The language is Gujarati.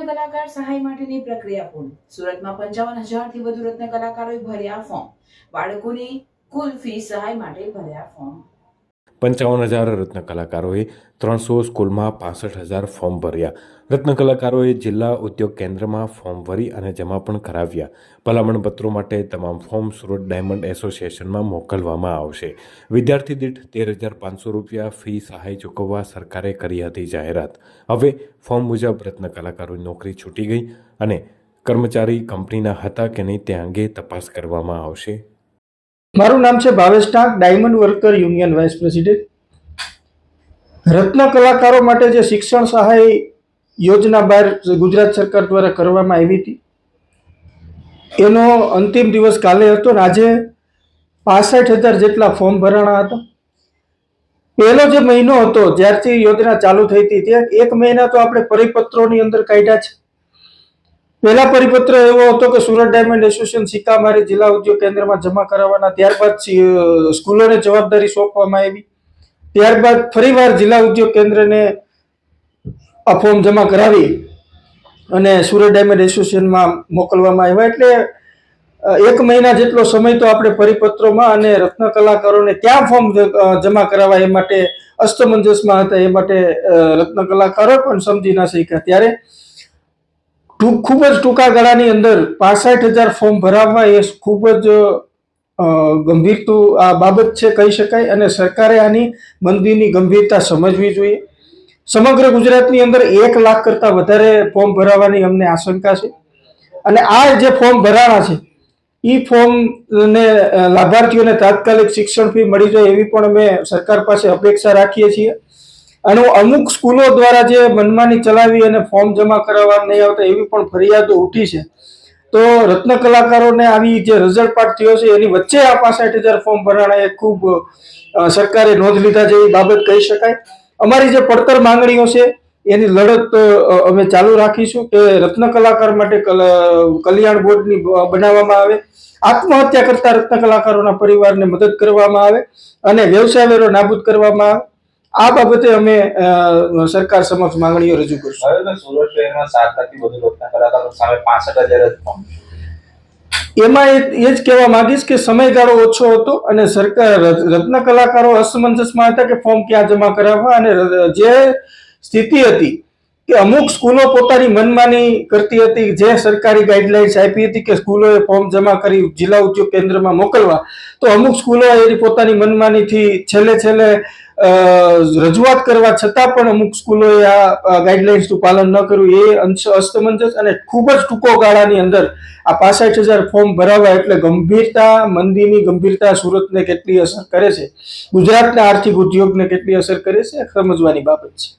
કલાકાર સહાય માટેની પ્રક્રિયા પૂર્ણ. સુરતમાં પંચાવન હજારથી વધુ રત્ન કલાકારોએ ભર્યા ફોર્મ બાળકોની કુલ ફી સહાય માટે ભર્યા ફોર્મ પંચાવન હજાર રત્ન કલાકારોએ ત્રણસો સ્કૂલમાં પાસઠ હજાર ફોર્મ ભર્યા. રત્ન કલાકારોએ જિલ્લા ઉદ્યોગ કેન્દ્રમાં ફોર્મ ભરી અને જમા પણ કરાવ્યા. ભલામણપત્રો માટે તમામ ફોર્મ સુરત ડાયમંડ એસોસિએશનમાં મોકલવામાં આવશે. વિદ્યાર્થી દીઠ તેર હજાર પાંચસો રૂપિયા ફી સહાય ચૂકવવા સરકારે કરી હતી જાહેરાત. હવે ફોર્મ મુજબ રત્ન કલાકારોની નોકરી છૂટી ગઈ અને કર્મચારી કંપનીના હતા કે નહીં તે અંગે તપાસ કરવામાં આવશે. મારું નામ છે Bhavesh Tank diamond worker union vice president. રત્ન કલાકારો માટે જે શિક્ષણ સહાય યોજના બહાર ગુજરાત સરકાર દ્વારા કરવામાં આવી હતી, એનો અંતિમ દિવસ કાલે હતો ને આજે પાસઠ હજાર જેટલા ફોર્મ ભરાણા હતા. પહેલો જે મહિનો હતો જ્યારથી યોજના ચાલુ થઈ હતી ત્યાં એક મહિના તો આપણે પરિપત્રોની અંદર કાઢ્યા છે. પહેલા પરિપત્ર એવો હતો કે સુરત ડાયમંડ એસોસિએશન સિક્કામારી જિલ્લા ઉદ્યોગ કેન્દ્રમાં જમા કરાવવાના, ત્યારબાદ સ્કૂલોને જવાબદારી સોંપવામાં આવી. ત્યારબાદ ફરીવાર જિલ્લા ઉદ્યોગ કેન્દ્રને આ ફોર્મ જમા કરાવી અને સુરત ડાયમંડ એસોસિએશનમાં મોકલવામાં આવ્યા. એટલે એક મહિના જેટલો સમય તો આપણે પરિપત્રોમાં અને રત્ન કલાકારોને ક્યાં ફોર્મ જમા કરાવવા એ માટે અસ્તમંજસમાં હતા, એ માટે રત્ન કલાકારો પણ સમજી ના શક્યા. ત્યારે ટૂંક, ખૂબ જ ટૂંકા ગાળાની અંદર પાસઠ હજાર ફોર્મ ભરાવવા એ ખૂબ જ ગંભીર આ બાબત છે કહી શકાય અને સરકારે આની મંદીની ગંભીરતા સમજવી જોઈએ. સમગ્ર ગુજરાતની અંદર એક લાખ કરતાં વધારે ફોર્મ ભરાવાની અમને આશંકા છે. અને આ જે ફોર્મ ભરાણા છે એ ફોર્મને લાભાર્થીઓને તાત્કાલિક શિક્ષણ ફી મળી જાય એવી પણ અમે સરકાર પાસે અપેક્ષા રાખીએ છીએ. અને અમુક સ્કૂલો દ્વારા જે મનમાની ચલાવી અને ફોર્મ જમા કરાવવા નહીં આવતા એવી પણ ફરિયાદો ઉઠી છે. તો રત્ન કલાકારોને આવી જે રિઝલ્ટ પાર્ટ થયો છે, એની વચ્ચે આ પાસઠ હજાર ફોર્મ ભરાણા એ ખૂબ સરકારે નોંધ લીધા જેવી બાબત કહી શકાય. અમારી જે પડતર માંગણીઓ છે, એની લડત અમે ચાલુ રાખીશું કે રત્ન કલાકાર માટે કલ- કલ્યાણ બોર્ડની બનાવવામાં આવે. આત્મહત્યા કરતા રત્ન કલાકારોના પરિવારને મદદ કરવામાં આવે અને વ્યવસાય વેરો નાબૂદ કરવામાં આવે. આ બાબતે અમે સરકાર સમક્ષ માંગણીઓ રજૂ કરશું. સુરત શહેરમાં સાત લાખથી વધુ રત્ન કલાકારો સામે પાસઠ હજાર એમાં એ જ કહેવા માંગીશ કે સમયગાળો ઓછો હતો અને સરકાર રત્ન કલાકારો અસમંજસમાં હતા કે ફોર્મ ક્યાં જમા કરાવવા અને જે સ્થિતિ હતી કે અમુક સ્કૂલો પોતાની મનમાની કરતી હતી જે સરકારી ગાઈડલાઇન્સ આપી હતી કે સ્કૂલોએ ફોર્મ જમા કરી જિલ્લા ઉદ્યોગ કેન્દ્રમાં મોકલવા તો અમુક સ્કૂલો એની પોતાની મનમાનીથી છેલ્લે છેલ્લે રજૂઆત કરવા છતાં પણ અમુક સ્કૂલોએ આ ગાઈડલાઇન્સનું પાલન ન કર્યું. એ અંશ અસ્તમંજસ અને ખૂબ જ ટૂંકો ગાળાની અંદર આ પાસઠ હજાર ફોર્મ ભરાવવા એટલે ગંભીરતા, મંદીની ગંભીરતા સુરતને કેટલી અસર કરે છે, ગુજરાતના આર્થિક ઉદ્યોગને કેટલી અસર કરે છે, સમજવાની બાબત છે.